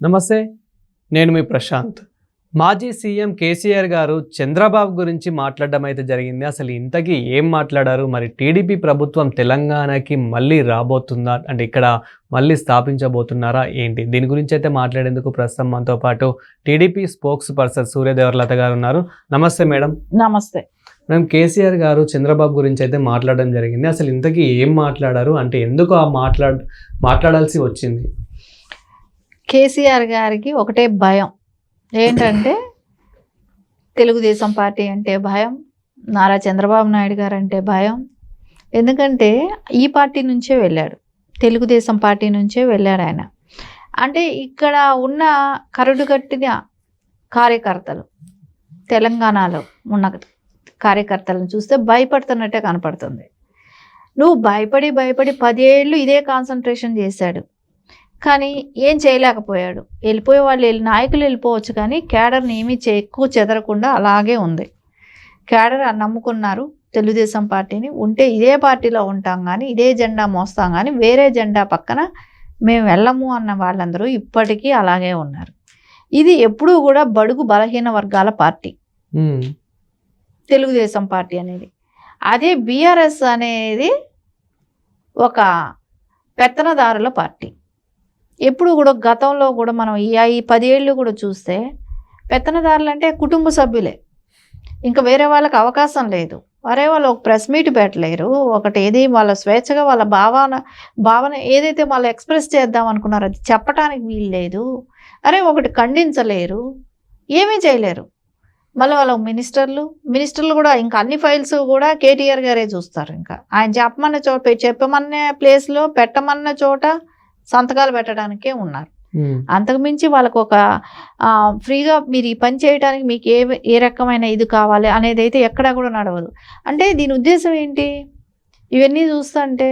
నమస్తే నేను మీ ప్రశాంత్. మాజీ సీఎం కేసీఆర్ గారు చంద్రబాబు గురించి మాట్లాడడం అయితే జరిగింది. అసలు ఇంతకీ ఏం మాట్లాడారు? మరి టీడీపీ ప్రభుత్వం తెలంగాణకి మళ్ళీ రాబోతుందా? అంటే ఇక్కడ మళ్ళీ స్థాపించబోతున్నారా? ఏంటి? దీని గురించి అయితే మాట్లాడేందుకు ప్రస్తుతం మనతో పాటు టీడీపీ స్పోక్స్ పర్సన్ సూర్యదేవర్లత గారు ఉన్నారు. నమస్తే మేడం. నమస్తే. మేడం కేసీఆర్ గారు చంద్రబాబు గురించి అయితే మాట్లాడడం జరిగింది. అసలు ఇంతకీ ఏం మాట్లాడారు? అంటే ఎందుకు ఆ మాట్లాడ మాట్లాడాల్సి వచ్చింది? కేసీఆర్ గారికి ఒకటే భయం. ఏంటంటే తెలుగుదేశం పార్టీ అంటే భయం నారా చంద్రబాబు నాయుడు గారు అంటే భయం. ఎందుకంటే ఈ పార్టీ నుంచే వెళ్ళాడు. తెలుగుదేశం పార్టీ నుంచే వెళ్ళాడు ఆయన. అంటే ఇక్కడ ఉన్న కరుడుగట్టిన కార్యకర్తలు తెలంగాణలో ఉన్న కార్యకర్తలను చూస్తే భయపడుతున్నట్టే కనపడుతుంది. నువ్వు భయపడి భయపడి పదేళ్ళు ఇదే కాన్సన్ట్రేషన్ చేశాడు. కానీ ఏం చేయలేకపోయాడు. వెళ్ళిపోయే వాళ్ళు వెళ్ళి నాయకులు వెళ్ళిపోవచ్చు కానీ క్యాడర్ని ఏమీ చే ఎక్కువ చెదరకుండా అలాగే ఉంది. క్యాడర్ నమ్ముకున్నారు తెలుగుదేశం పార్టీని. ఉంటే ఇదే పార్టీలో ఉంటాం కానీ ఇదే జెండా మోస్తాం కానీ వేరే జెండా పక్కన మేము వెళ్ళము అన్న వాళ్ళందరూ ఇప్పటికీ అలాగే ఉన్నారు. ఇది ఎప్పుడూ కూడా బడుగు బలహీన వర్గాల పార్టీ. తెలుగుదేశం పార్టీ అనేది. అదే బీఆర్ఎస్ అనేది ఒక పెత్తనదారుల పార్టీ. ఎప్పుడు కూడా గతంలో కూడా మనం ఈ ఈ పదేళ్ళు కూడా చూస్తే పెత్తనదారులు అంటే కుటుంబ సభ్యులే. ఇంకా వేరే వాళ్ళకి అవకాశం లేదు. అరే వాళ్ళు ఒక ప్రెస్ మీట్ పెట్టలేరు. ఒకటి ఏది వాళ్ళ స్వేచ్ఛగా వాళ్ళ భావన భావన ఏదైతే వాళ్ళు ఎక్స్ప్రెస్ చేద్దాం అనుకున్నారో అది చెప్పడానికి వీలు లేదు. అరే ఒకటి ఖండించలేరు. ఏమీ చేయలేరు. మళ్ళీ వాళ్ళ మినిస్టర్లు మినిస్టర్లు కూడా ఇంకా అన్ని ఫైల్స్ కూడా కేటీఆర్ గారే చూస్తారు ఇంకా. ఆయన చెప్పమన్న చోట చెప్పమన్న ప్లేస్లో పెట్టమన్న చోట సంతకాలు పెట్టడానికే ఉన్నారు. అంతకుమించి వాళ్ళకు ఒక ఫ్రీగా మీరు ఈ పని చేయడానికి మీకు ఏ ఏ రకమైన ఇది కావాలి అనేది అయితే ఎక్కడా కూడా నడవదు. అంటే దీని ఉద్దేశం ఏంటి? ఇవన్నీ చూస్తుంటే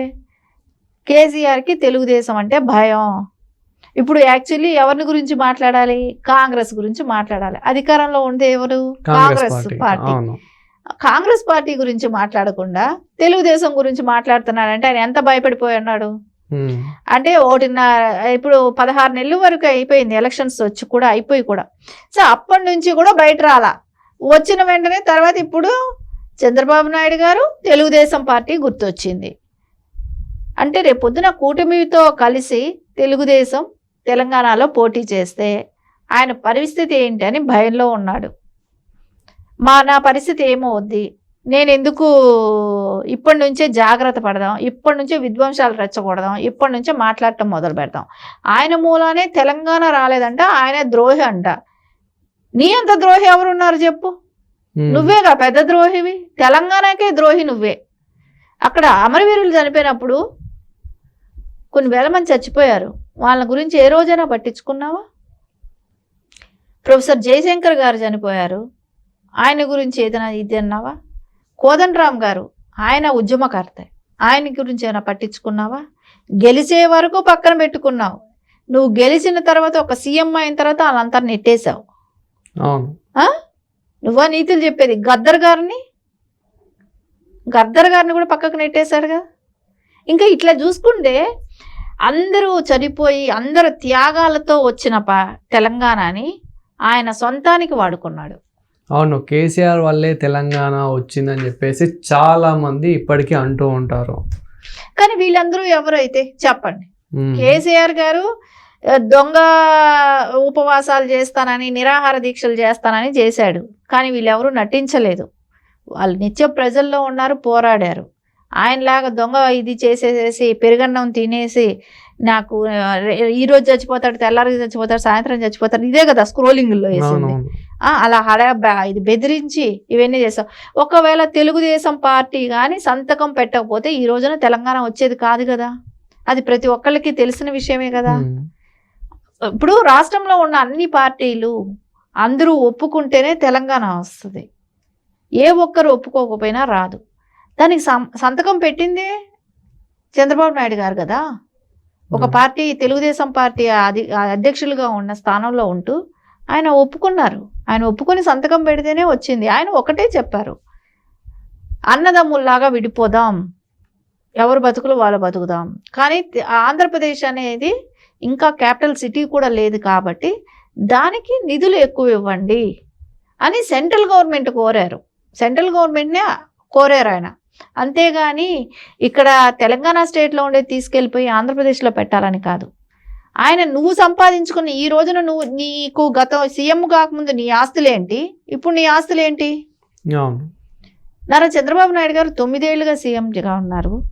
కేసీఆర్కి తెలుగుదేశం అంటే భయం. ఇప్పుడు యాక్చువల్లీ ఎవరిని గురించి మాట్లాడాలి? కాంగ్రెస్ గురించి మాట్లాడాలి. అధికారంలో ఉంటే ఎవరు? కాంగ్రెస్ పార్టీ. కాంగ్రెస్ పార్టీ గురించి మాట్లాడకుండా తెలుగుదేశం గురించి మాట్లాడుతున్నాడంటే ఆయన ఎంత భయపడిపోయి ఉన్నాడు? Hmm. అంటే ఒకటిన్నర ఇప్పుడు పదహారు నెలల వరకు అయిపోయింది ఎలక్షన్స్ వచ్చి కూడా అయిపోయి కూడా. సో అప్పటి నుంచి కూడా బయట రాలా. వచ్చిన వెంటనే తర్వాత ఇప్పుడు చంద్రబాబు నాయుడు గారు తెలుగుదేశం పార్టీ గుర్తొచ్చింది. అంటే రేపు పొద్దున కూటమితో కలిసి తెలుగుదేశం తెలంగాణలో పోటీ చేస్తే ఆయన పరిస్థితి ఏంటి అని భయంలో ఉన్నాడు. మా నా పరిస్థితి ఏమవుద్ది? నేను ఎందుకు ఇప్పటి నుంచే జాగ్రత్త పడదాం ఇప్పటి నుంచే విధ్వంసాలు రెచ్చగొడదాం ఇప్పటి నుంచే మాట్లాడటం మొదలు పెడదాం. ఆయన మూలానే తెలంగాణ రాలేదంట ఆయన ద్రోహి అంట. నీ అంత ద్రోహి ఎవరున్నారు చెప్పు? ఉమ్, నువ్వేగా పెద్ద ద్రోహివి? తెలంగాణకే ద్రోహి నువ్వే. అక్కడ అమరవీరులు చనిపోయినప్పుడు కొన్ని వేల మంది చచ్చిపోయారు. వాళ్ళ గురించి ఏ రోజైనా పట్టించుకున్నావా? ప్రొఫెసర్ జయశంకర్ గారు చనిపోయారు. ఆయన గురించి ఏదైనా ఇది అన్నావా? కోదండరామ్ గారు ఆయన ఉద్యమకర్త. ఆయన గురించి ఏమైనా పట్టించుకున్నావా? గెలిచే వరకు పక్కన పెట్టుకున్నావు. నువ్వు గెలిచిన తర్వాత ఒక సీఎం అయిన తర్వాత వాళ్ళంతా నెట్టేశావు. నువ్వా నీతులు చెప్పేది? గద్దర్ గారిని? గద్దర్ గారిని కూడా పక్కకు నెట్టేశాడు కదా ఇంకా ఇట్లా చూసుకుంటే అందరూ చనిపోయి అందరు త్యాగాలతో వచ్చిన ప తెలంగాణని ఆయన సొంతానికి వాడుకున్నాడు. అవును కేసీఆర్ వల్లే తెలంగాణ వచ్చిందని చెప్పేసి చాలా మంది ఇప్పటికీ అంటూ ఉంటారు. కానీ వీళ్ళందరూ ఎవరైతే? చెప్పండి. కేసీఆర్ గారు దొంగ ఉపవాసాలు చేస్తానని నిరాహార దీక్షలు చేస్తానని చేశాడు. కానీ వీళ్ళెవరూ నటించలేదు. వాళ్ళు నిత్య ప్రజల్లో ఉన్నారు పోరాడారు. ఆయనలాగా దొంగ ఇది చేసేసేసి పెరుగన్నం తినేసి నాకు ఆ, రే- ఈ రోజు చచ్చిపోతాడు తెల్లారి చచ్చిపోతాడు సాయంత్రం చచ్చిపోతాడు ఇదే కదా స్క్రోలింగ్లో వేసింది. అలా హడ ఇది బెదిరించి ఇవన్నీ చేస్తాం ఒకవేళ తెలుగుదేశం పార్టీ కానీ సంతకం పెట్టకపోతే ఈ రోజున తెలంగాణ వచ్చేది కాదు కదా. అది ప్రతి ఒక్కళ్ళకి తెలిసిన విషయమే కదా. ఇప్పుడు రాష్ట్రంలో ఉన్న అన్ని పార్టీలు అందరూ ఒప్పుకుంటేనే తెలంగాణ వస్తుంది. ఏ ఒక్కరు ఒప్పుకోకపోయినా రాదు. దానికి సంతకం పెట్టిందే చంద్రబాబు నాయుడు గారు కదా. ఒక పార్టీ తెలుగుదేశం పార్టీ అధి అధ్యక్షులుగా ఉన్న స్థానంలో ఉంటూ ఆయన ఒప్పుకున్నారు. ఆయన ఒప్పుకొని సంతకం పెడితేనే వచ్చింది. ఆయన ఒకటే చెప్పారు. అన్నదమ్ముల్లాగా విడిపోదాం. ఎవరు బతుకులు వాళ్ళు బతుకుదాం. కానీ ఆంధ్రప్రదేశ్ అనేది ఇంకా క్యాపిటల్ సిటీ కూడా లేదు కాబట్టి దానికి నిధులు ఎక్కువ ఇవ్వండి అని సెంట్రల్ గవర్నమెంట్ కోరారు. సెంట్రల్ గవర్నమెంట్నే కోరారు ఆయన. అంతేగాని ఇక్కడ తెలంగాణ స్టేట్లో ఉండే తీసుకెళ్ళిపోయి ఆంధ్రప్రదేశ్లో పెట్టాలని కాదు. ఆయన నువ్వు సంపాదించుకున్న ఈ రోజున నువ్వు నీకు గత సీఎం కాకముందు నీ ఆస్తులేంటి? ఇప్పుడు నీ ఆస్తులేంటి? నారా చంద్రబాబు నాయుడు గారు తొమ్మిదేళ్ళుగా సీఎంగా ఉన్నారు.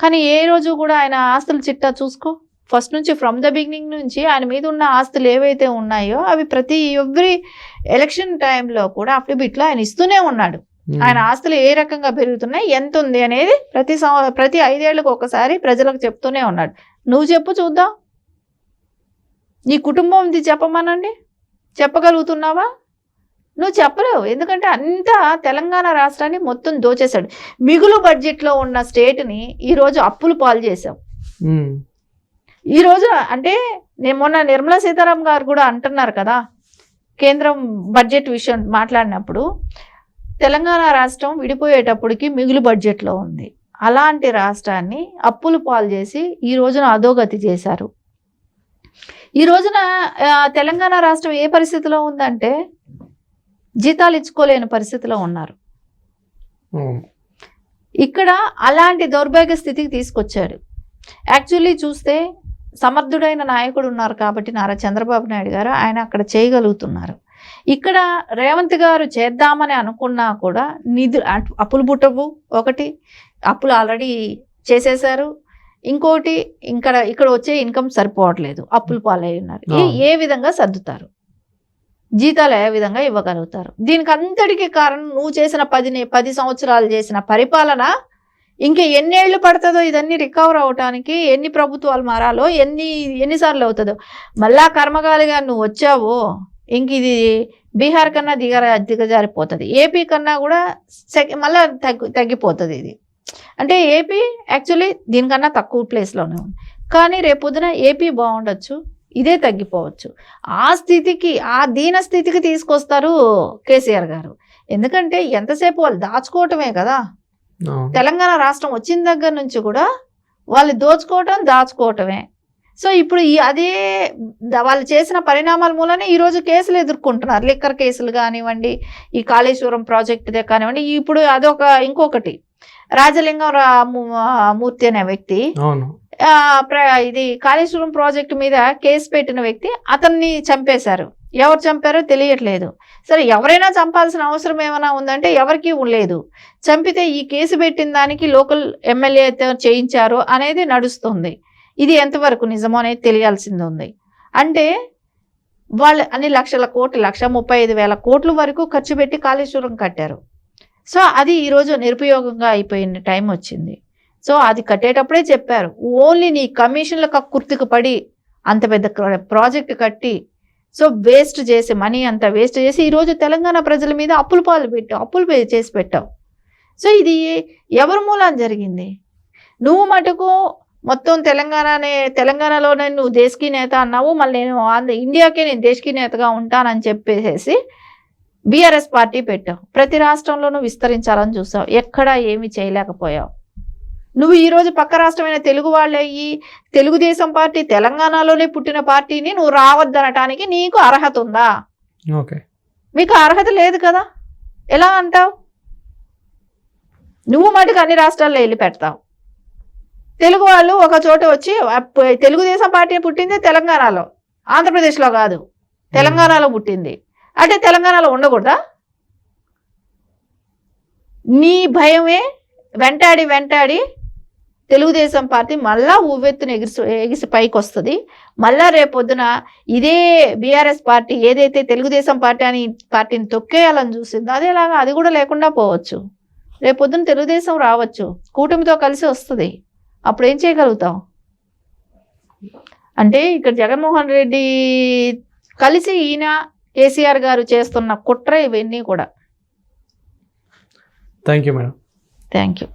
కానీ ఏ రోజు కూడా ఆయన ఆస్తుల చిట్టా చూసుకో. ఫస్ట్ నుంచి ఫ్రమ్ ద బిగినింగ్ నుంచి ఆయన మీద ఉన్న ఆస్తులు ఏవైతే ఉన్నాయో అవి ప్రతి ఎవ్రీ ఎలక్షన్ టైంలో కూడా అఫిడవిట్లో ఆయన ఇస్తూనే ఉన్నాడు. ఆయన ఆస్తులు ఏ రకంగా పెరుగుతున్నాయి ఎంత ఉంది అనేది ప్రతి సంవ- ప్రతి ఐదేళ్ళకు ఒకసారి ప్రజలకు చెప్తూనే ఉన్నాడు. నువ్వు చెప్పు చూద్దాం. నీ కుటుంబంది చెప్పమనండి? చెప్పగలుగుతున్నావా? నువ్వు చెప్పలేవు. ఎందుకంటే అంతా తెలంగాణ రాష్ట్రాన్ని మొత్తం దోచేశాడు. మిగులు బడ్జెట్లో ఉన్న స్టేట్ని ఈరోజు అప్పులు పాలు చేశాం. ఉమ్. ఈ రోజు అంటే నేను మొన్న నిర్మలా సీతారాం గారు కూడా అంటున్నారు కదా కేంద్రం బడ్జెట్ విషయం మాట్లాడినప్పుడు తెలంగాణ రాష్ట్రం విడిపోయేటప్పటికి మిగులు బడ్జెట్లో ఉంది. అలాంటి రాష్ట్రాన్ని అప్పులు పాలు చేసి ఈ రోజున అధోగతి చేశారు. ఈ రోజున తెలంగాణ రాష్ట్రం ఏ పరిస్థితిలో ఉందంటే జీతాలు ఇచ్చుకోలేని పరిస్థితిలో ఉన్నారు. ఇక్కడ అలాంటి దౌర్భాగ్య స్థితికి తీసుకొచ్చాడు యాక్చువల్లీ చూస్తే సమర్థుడైన నాయకుడు ఉన్నారు కాబట్టి నారా చంద్రబాబు నాయుడు గారు ఆయన అక్కడ చేయగలుగుతున్నారు. ఇక్కడ రేవంత్ గారు చేద్దామని అనుకున్నా కూడా నిధు అట్- అప్పులు పుట్టవు ఒకటి అప్పులు ఆల్రెడీ చేసేశారు. ఇంకోటి ఇక్కడ ఇక్కడ వచ్చే ఇన్కమ్ సరిపోవట్లేదు. అప్పులు పాలై ఉన్నారు. ఏ- విధంగా సర్దుతారు? జీతాలు ఏ విధంగా ఇవ్వగలుగుతారు? దీనికి అంతటికి కారణం నువ్వు చేసిన పది పది సంవత్సరాలు చేసిన పరిపాలన ఇంకా ఎన్నేళ్ళు పడుతుందో ఇదన్నీ రికవర్ అవటానికి ఎన్ని ప్రభుత్వాలు మారాలో ఎన్ని ఎన్నిసార్లు అవుతుందో. మళ్ళా కర్మగాలిగా నువ్వు వచ్చావో ఇంక ఇది బీహార్ కన్నా దిగర దిగజారిపోతుంది. ఏపీ కన్నా కూడా మళ్ళా తగ్గి తగ్గిపోతుంది ఇది. అంటే ఏపీ యాక్చువల్లీ దీనికన్నా తక్కువ ప్లేస్లోనే ఉంది. కానీ రేపొద్దున ఏపీ బాగుండొచ్చు ఇదే తగ్గిపోవచ్చు. ఆ స్థితికి ఆ దీన స్థితికి తీసుకొస్తారు కేసీఆర్ గారు. ఎందుకంటే ఎంతసేపు వాళ్ళు దాచుకోవటమే కదా. తెలంగాణ రాష్ట్రం వచ్చిన దగ్గర నుంచి కూడా వాళ్ళు దోచుకోవటం దాచుకోవటమే. సో ఇప్పుడు ఈ అదే వాళ్ళు చేసిన పరిణామాల మూలనే ఈరోజు కేసులు ఎదుర్కొంటున్నారు. లిక్కర్ కేసులు కానివ్వండి ఈ కాళేశ్వరం ప్రాజెక్టుదే కానివ్వండి ఇప్పుడు అదొక ఇంకొకటి. రాజలింగం మూర్తి అనే వ్యక్తి. అవును. ఆ, ప్ర- ఇది కాళేశ్వరం ప్రాజెక్టు మీద కేసు పెట్టిన వ్యక్తి అతన్ని చంపేశారు. ఎవరు చంపారో తెలియట్లేదు. సరే ఎవరైనా చంపాల్సిన అవసరం ఏమైనా ఉందంటే ఎవరికీ లేదు చంపితే ఈ కేసు పెట్టిన దానికి లోకల్ ఎమ్మెల్యేతో చేయించారు అనేది నడుస్తుంది. ఇది ఎంతవరకు నిజమో అనేది తెలియాల్సింది ఉంది. అంటే వాళ్ళు అన్ని లక్షల కోట్లు లక్ష ముప్పై ఐదు వేల కోట్ల వరకు ఖర్చు పెట్టి కాళేశ్వరం కట్టారు. సో అది ఈరోజు నిరుపయోగంగా అయిపోయిన టైం వచ్చింది. సో అది కట్టేటప్పుడే చెప్పారు. ఓన్లీ నీ కమిషన్ల కుర్తికి పడి అంత పెద్ద ప్రాజెక్ట్ కట్టి సో వేస్ట్ చేసి మనీ అంతా వేస్ట్ చేసి ఈరోజు తెలంగాణ ప్రజల మీద అప్పులు పాలు పెట్టావు అప్పులు పే చేసి పెట్టావు. సో ఇది ఎవరి మూలాన జరిగింది? నువ్వు మటుకు మొత్తం తెలంగాణనే తెలంగాణలోనే నువ్వు దేశకీ నేత అన్నావు మళ్ళీ నేను ఆంధ్ర ఇండియాకే నేను దేశకీ నేతగా ఉంటానని చెప్పేసి బీఆర్ఎస్ పార్టీ పెట్టావు. ప్రతి రాష్ట్రంలోనూ విస్తరించాలని చూసావు. ఎక్కడా ఏమీ చేయలేకపోయావు. నువ్వు ఈరోజు పక్క రాష్ట్రమైన తెలుగు వాళ్ళయ్యి తెలుగుదేశం పార్టీ తెలంగాణలోనే పుట్టిన పార్టీని నువ్వు రావద్దనటానికి నీకు అర్హత ఉందా? ఓకే. మీకు అర్హత లేదు కదా. ఎలా అంటావు? నువ్వు మటుకు అన్ని రాష్ట్రాల్లో వెళ్ళి పెడతావు. తెలుగు వాళ్ళు ఒక చోట వచ్చి తెలుగుదేశం పార్టీ పుట్టింది తెలంగాణలో. ఆంధ్రప్రదేశ్లో కాదు. తెలంగాణలో పుట్టింది. అంటే తెలంగాణలో ఉండకూడదా? నీ భయమే వెంటాడి వెంటాడి తెలుగుదేశం పార్టీ మళ్ళా ఉవ్వెత్తున ఎగిసి ఎగిసి పైకి వస్తుంది మళ్ళా రేపొద్దున ఇదే బీఆర్ఎస్ పార్టీ ఏదైతే తెలుగుదేశం పార్టీ అని పార్టీని తొక్కేయాలని చూసిందో అదేలాగా అది కూడా లేకుండా పోవచ్చు. రేపొద్దున తెలుగుదేశం రావచ్చు. కూటమితో కలిసి వస్తుంది. అప్పుడు ఏం చేయగలుగుతాం? అంటే ఇక్కడ జగన్మోహన్ రెడ్డి కలిసి ఈయన కేసీఆర్ గారు చేస్తున్న కుట్ర ఇవన్నీ కూడా. Thank you madam thank you